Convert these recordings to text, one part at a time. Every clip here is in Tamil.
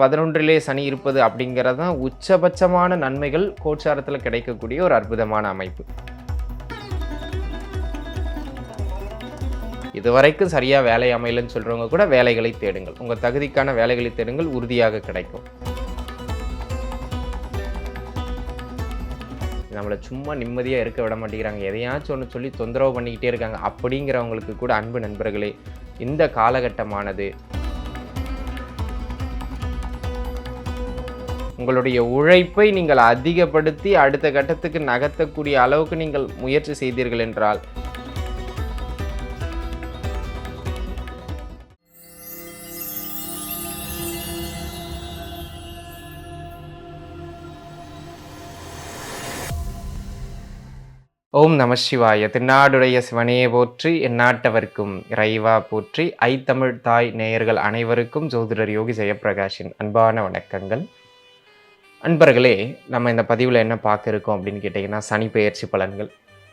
பதினொன்றிலே சனி இருப்பது அப்படிங்கிறது தான் உச்சபட்சமான நன்மைகள் கோச்சாரத்தில் கிடைக்கக்கூடிய ஒரு அற்புதமான அமைப்பு. இதுவரைக்கும் சரியாக வேலை அமையலன்னு சொல்கிறவங்க கூட வேலைகளை தேடுங்கள். உங்கள் தகுதிக்கான வேலைகளை தேடுங்கள் உறுதியாக கிடைக்கும். நம்மளை சும்மா நிம்மதியாக இருக்க விட மாட்டேங்கிறாங்க. எதையாச்சும் ஒன்று சொல்லி தொந்தரவு பண்ணிக்கிட்டே இருக்காங்க. அப்படிங்கிறவங்களுக்கு கூட அன்பு நண்பர்களே இந்த காலகட்டமானது உங்களுடைய உழைப்பை நீங்கள் அதிகப்படுத்தி அடுத்த கட்டத்துக்கு நகர்த்தக்கூடிய அளவுக்கு நீங்கள் முயற்சி செய்தீர்கள் என்றால். ஓம் நம சிவாய. திருநாடுடைய சிவனே போற்றி எந்நாட்டவர்க்கும் இறைவா போற்றி. ஐத்தமிழ் தாய் நேயர்கள் அனைவருக்கும் ஜோதிடர் யோகி ஜெயபிரகாஷின் அன்பான வணக்கங்கள். அன்பர்களே நம்ம இந்த பதிவில் என்ன பார்க்க இருக்கோம் அப்படின்னு கேட்டிங்கன்னா சனி பெயர்ச்சி பலன்கள்.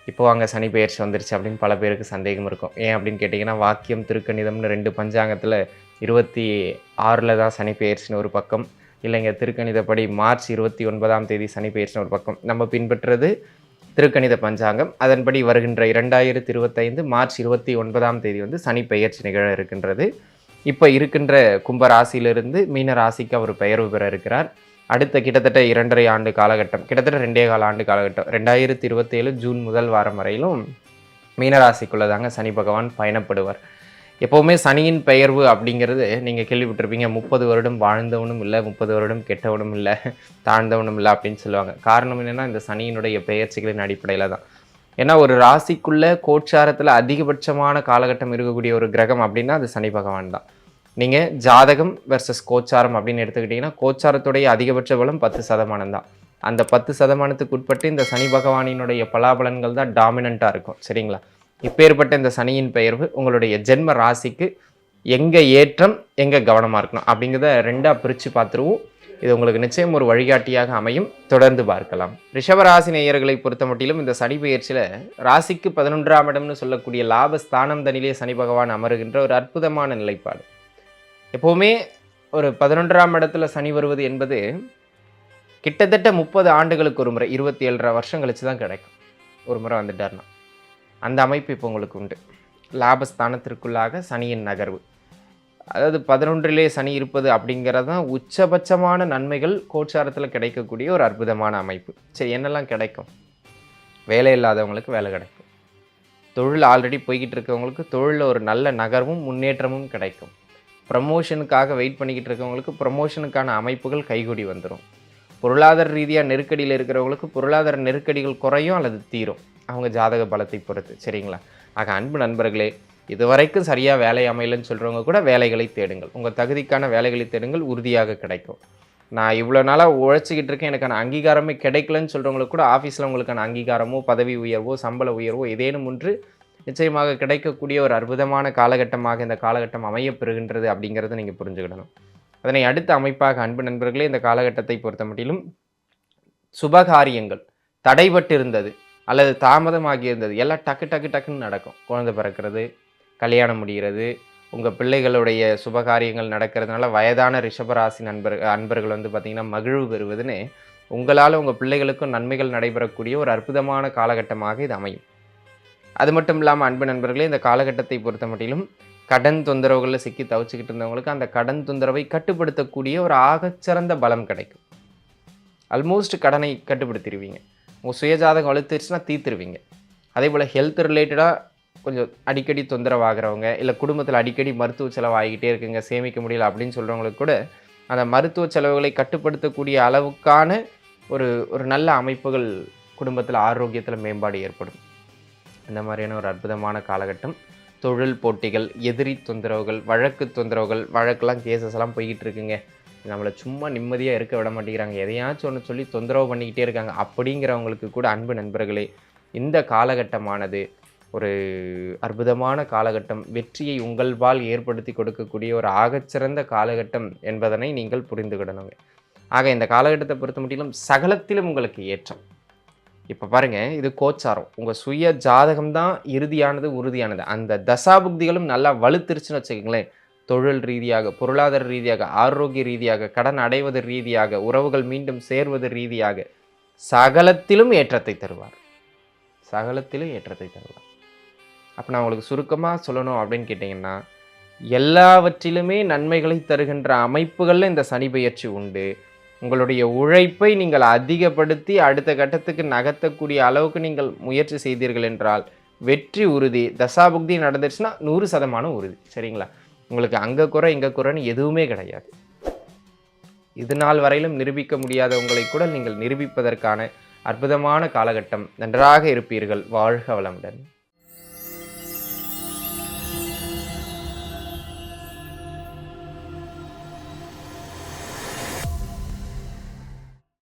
இப்போ அங்கே சனி பெயர்ச்சி வந்துருச்சு அப்படின்னு பல பேருக்கு சந்தேகம் இருக்கும். ஏன் அப்படின்னு கேட்டிங்கன்னா வாக்கியம் திருக்கணிதம்னு ரெண்டு பஞ்சாங்கத்தில் இருபத்தி ஆறில் தான் சனி பெயர்ச்சின்னு ஒரு பக்கம். இல்லைங்க திருக்கணிதப்படி மார்ச் இருபத்தி ஒன்பதாம் தேதி சனி பெயர்ச்சின்னு ஒரு பக்கம். நம்ம பின்பற்றுறது திருக்கணித பஞ்சாங்கம். அதன்படி வருகின்ற இரண்டாயிரத்தி இருபத்தைந்து மார்ச் இருபத்தி ஒன்பதாம் தேதி வந்து சனி பெயர்ச்சி நிகழ இருக்கின்றது. இப்போ இருக்கின்ற கும்ப ராசியிலிருந்து மீன ராசிக்கு அவர் பெயர்வு பெற இருக்கிறார். அடுத்த கிட்டத்தட்ட இரண்டரை ஆண்டு காலகட்டம் கிட்டத்தட்ட ரெண்டே கால ஆண்டு காலகட்டம். ரெண்டாயிரத்தி இருபத்தேழு ஜூன் முதல் வாரம் வரையிலும் மீனராசிக்குள்ளே தாங்க சனி பகவான் பயணப்படுவார். எப்போவுமே சனியின் பெயர்வு அப்படிங்கிறது நீங்கள் கேள்விப்பட்டிருப்பீங்க. முப்பது வருடம் வாழ்ந்தவனும் இல்லை முப்பது வருடம் கெட்டவனும் இல்லை தாழ்ந்தவனும் இல்லை அப்படின்னு சொல்லுவாங்க. காரணம் என்னென்னா இந்த சனியினுடைய பெயர்ச்சிகளின் அடிப்படையில் தான். ஏன்னா ஒரு ராசிக்குள்ளே கோச்சாரத்தில் அதிகபட்சமான காலகட்டம் இருக்கக்கூடிய ஒரு கிரகம் அப்படின்னா அது சனி பகவான் தான். நீங்கள் ஜாதகம் வெர்சஸ் கோச்சாரம் அப்படின்னு எடுத்துக்கிட்டிங்கன்னா கோச்சாரத்துடைய அதிகபட்ச பலம் பத்து சதமானம் தான். அந்த பத்து சதமானத்துக்கு உட்பட்டு இந்த சனி பகவானினுடைய பலாபலன்கள் தான் டாமினண்ட்டாக இருக்கும். சரிங்களா? இப்பேற்பட்ட இந்த சனியின் பெயர்வு உங்களுடைய ஜென்ம ராசிக்கு எங்கே ஏற்றம் எங்கே கவனமாக இருக்கணும் அப்படிங்கிறத ரெண்டாக பிரித்து பார்த்துருவோம். இது உங்களுக்கு நிச்சயம் ஒரு வழிகாட்டியாக அமையும். தொடர்ந்து பார்க்கலாம். ரிஷபராசி நேயர்களை பொறுத்த மட்டிலும் இந்த சனி பயிற்சியில் ராசிக்கு பதினொன்றாம் இடம்னு சொல்லக்கூடிய லாபஸ்தானம் தனிலே சனி பகவான் அமருகின்ற ஒரு அற்புதமான நிலைப்பாடு. எப்போவுமே ஒரு பதினொன்றாம் இடத்துல சனி வருவது என்பது கிட்டத்தட்ட முப்பது ஆண்டுகளுக்கு ஒரு முறை இருபத்தி ஏழரை வருஷம் கழிச்சு தான் கிடைக்கும். ஒரு முறை வந்துட்டார்னா. அந்த அமைப்பு இப்போ உங்களுக்கு உண்டு. லாபஸ்தானத்திற்குள்ளாக சனியின் நகர்வு. அதாவது பதினொன்றிலே சனி இருப்பது அப்படிங்கிறது தான் உச்சபட்சமான நன்மைகள் கோச்சாரத்தில் கிடைக்கக்கூடிய ஒரு அற்புதமான அமைப்பு. சரி என்னெல்லாம் கிடைக்கும்? வேலை இல்லாதவங்களுக்கு வேலை கிடைக்கும். தொழில் ஆல்ரெடி போய்கிட்டு இருக்கவங்களுக்கு தொழிலில் ஒரு நல்ல நகர்வும் முன்னேற்றமும் கிடைக்கும். ப்ரமோஷனுக்காக வெயிட் பண்ணிக்கிட்டு இருக்கவங்களுக்கு ப்ரமோஷனுக்கான அமைப்புகள் கைகூடி வந்துடும் பொருளாதார ரீதியாக நெருக்கடியில் இருக்கிறவங்களுக்கு பொருளாதார நெருக்கடிகள் குறையும் அல்லது தீரும். அவங்க ஜாதக பலத்தை பொறுத்து சரிங்களா? ஆக அன்பு நண்பர்களே இதுவரைக்கும் சரியாக வேலை அமையலன்னு சொல்கிறவங்க கூட வேலைகளை தேடுங்கள். உங்கள் தகுதிக்கான வேலைகளை தேடுங்கள் உறுதியாக கிடைக்கும். நான் இவ்வளோ நாளாக உழைச்சிக்கிட்டு இருக்கேன் எனக்கான அங்கீகாரமே கிடைக்கலன்னு சொல்கிறவங்களுக்கு கூட ஆஃபீஸில் உங்களுக்கான அங்கீகாரமோ பதவி உயர்வோ சம்பள உயர்வோ ஏதேனும் ஒன்று நிச்சயமாக கிடைக்கக்கூடிய ஒரு அற்புதமான காலகட்டமாக இந்த காலகட்டம் அமையப்பெறுகின்றது அப்படிங்கிறத நீங்கள் புரிஞ்சுக்கிடணும். அதனை அடுத்த அமைப்பாக அன்பு நண்பர்களே இந்த காலகட்டத்தை பொறுத்த மட்டிலும் சுபகாரியங்கள் தடைபட்டு இருந்தது அல்லது தாமதமாகி இருந்தது எல்லாம் டக்கு டக்கு டக்குன்னு நடக்கும். குழந்தை பிறக்கிறது கல்யாணம் முடிகிறது உங்கள் பிள்ளைகளுடைய சுபகாரியங்கள் நடக்கிறதுனால வயதான ரிஷபராசி நண்பர் அன்பர்கள் வந்து பார்த்திங்கன்னா மகிழ்வு பெறுவதுன்னு உங்களால் உங்கள் பிள்ளைகளுக்கும் நன்மைகள் நடைபெறக்கூடிய ஒரு அற்புதமான காலகட்டமாக இது அமையும். அது மட்டும் இல்லாமல் அன்பு நண்பர்களே இந்த காலகட்டத்தை பொறுத்த மட்டிலும் கடன் தொந்தரவுகளில் சிக்கி தவிச்சுக்கிட்டு இருந்தவங்களுக்கு அந்த கடன் தொந்தரவை கட்டுப்படுத்தக்கூடிய ஒரு ஆகச்சிறந்த பலம் கிடைக்கும். ஆல்மோஸ்ட் கடனை கட்டுப்படுத்திடுவீங்க உங்கள் சுயஜாதகம் அழுத்துருச்சுன்னா தீர்த்துருவீங்க. அதே போல் ஹெல்த் ரிலேட்டடாக கொஞ்சம் அடிக்கடி தொந்தரவாகிறவங்க இல்லை குடும்பத்தில் அடிக்கடி மருத்துவ செலவு ஆகிக்கிட்டே இருக்குங்க சேமிக்க முடியல அப்படின்னு சொல்கிறவங்களுக்கு கூட அந்த மருத்துவ செலவுகளை கட்டுப்படுத்தக்கூடிய அளவுக்கான ஒரு ஒரு நல்ல அமைப்புகள் குடும்பத்தில் ஆரோக்கியத்தில் மேம்பாடு ஏற்படும். இந்த மாதிரியான ஒரு அற்புதமான காலகட்டம். தொழில் போட்டிகள் எதிரி தொந்தரவுகள் வழக்கு தொந்தரவுகள் வழக்கெல்லாம் கேசஸ் எல்லாம் போய்கிட்டு இருக்குங்க. நம்மளை சும்மா நிம்மதியாக இருக்க விட மாட்டேங்கிறாங்க. எதையாச்சும் ஒன்று சொல்லி தொந்தரவு பண்ணிக்கிட்டே இருக்காங்க. அப்படிங்கிறவங்களுக்கு கூட அன்பு நண்பர்களே இந்த காலகட்டமானது ஒரு அற்புதமான காலகட்டம். வெற்றியை உங்கள் வாழ் ஏற்படுத்தி கொடுக்கக்கூடிய ஒரு ஆகச்சிறந்த காலகட்டம் என்பதனை நீங்கள் புரிந்துகிடணுங்க ஆக இந்த காலகட்டத்தை பொறுத்த மட்டிலும் சகலத்திலும் உங்களுக்கு ஏற்றம். இப்போ பாருங்கள் இது கோச்சாரம். உங்கள் சுய ஜாதகம் தான் இறுதியானது உறுதியானது. அந்த தசாபுக்திகளும் நல்லா வலுத்திருச்சுன்னு வச்சுக்கோங்களேன். தொழில் ரீதியாக பொருளாதார ரீதியாக ஆரோக்கிய ரீதியாக கடன் அடைவது ரீதியாக உறவுகள் மீண்டும் சேர்வது ரீதியாக சகலத்திலும் ஏற்றத்தை தருவார். சகலத்திலும் ஏற்றத்தை தருவார். அப்போ நான் உங்களுக்கு சுருக்கமாக சொல்லணும் அப்படின்னு கேட்டிங்கன்னா எல்லாவற்றிலுமே நன்மைகளை தருகின்ற அமைப்புகளில் இந்த சனி பயிற்சி உண்டு. உங்களுடைய உழைப்பை நீங்கள் அதிகப்படுத்தி அடுத்த கட்டத்துக்கு நகர்த்தக்கூடிய அளவுக்கு நீங்கள் முயற்சி செய்தீர்கள் என்றால் வெற்றி உறுதி தசாபுக்தி நடந்துச்சுன்னா நூறு சதமானம் உறுதி. சரிங்களா? உங்களுக்கு அங்கே குறை இங்கே குறைன்னு எதுவுமே கிடையாது. இது நாள் வரையிலும் நிரூபிக்க முடியாத உங்களை கூட நீங்கள் நிரூபிப்பதற்கான அற்புதமான காலகட்டம். நன்றாக இருப்பீர்கள். வாழ்க வளமுடன்.